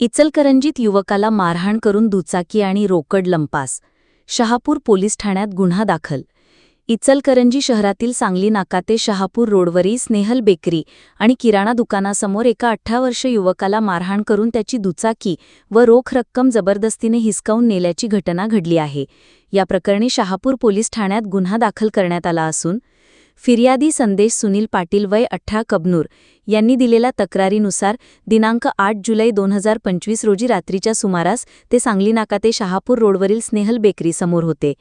इचलकरंजीत युवकाला मारहाण करून दुचाकी आणि रोकड लंपास. शहापूर पोलीस ठाण्यात गुन्हा दाखल. इचलकरंजी शहरातील सांगली नाका ते शहापूर रोडवरील स्नेहल बेकरी आणि किराणा दुकानासमोर एका अठरा वर्ष युवकाला मारहाण करून त्याची दुचाकी व रोख रक्कम जबरदस्तीने हिसकावून नेल्याची घटना घडली आहे. या प्रकरणी शहापूर पोलीस ठाण्यात गुन्हा दाखल करण्यात आला असून फिर्यादी संदेश सुनील पाटील वय अठ्ठा कबनूर. यांनी दिलेल्या तक्रारीनुसार दिनांक आठ जुलै दोन हजार पंचवीस रोजी रात्रीच्या सुमारास ते सांगली नाका ते शहापूर रोडवरील स्नेहल बेकरी समोर होते.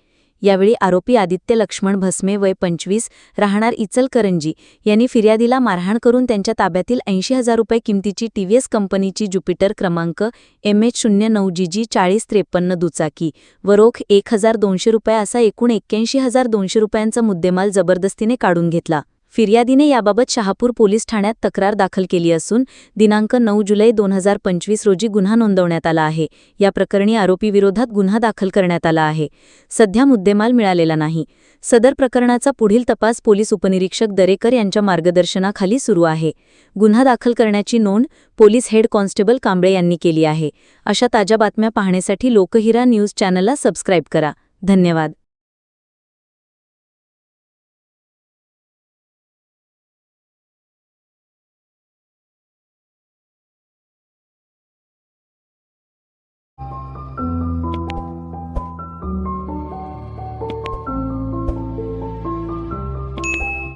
यावेळी आरोपी आदित्य लक्ष्मण भस्मे वय पंचवीस राहणार इचलकरंजी. यांनी फिर्यादीला मारहाण करून त्यांच्या ताब्यातील ऐंशी हजार रुपये किमतीची टीव्हीएस कंपनीची ज्युपिटर क्रमांक एम एच शून्य नऊ जी जी चाळीस त्रेपन्न दुचाकी व रोख एक हजार दोनशे रुपये असा एकूण एक्क्याऐंशी हजार दोनशे रुपयांचा मुद्देमाल जबरदस्तीने काढून घेतला. फिर्यादीने याबाबत शहापूर पोलीस ठाण्यात तक्रार दाखल केली असून दिनांक नऊ जुलै दोन हजार पंचवीस रोजी गुन्हा नोंदवण्यात आला आहे. या प्रकरणी आरोपीविरोधात गुन्हा दाखल करण्यात आला आहे. सध्या मुद्देमाल मिळालेला नाही. सदर प्रकरणाचा पुढील तपास पोलीस उपनिरीक्षक दरेकर यांच्या मार्गदर्शनाखाली सुरू आहे. गुन्हा दाखल करण्याची नोंद पोलीस हेड कॉन्स्टेबल कांबळे यांनी केली आहे. अशा ताज्या बातम्या पाहण्यासाठी लोकहिरा न्यूज चॅनलला सबस्क्राईब करा. धन्यवाद.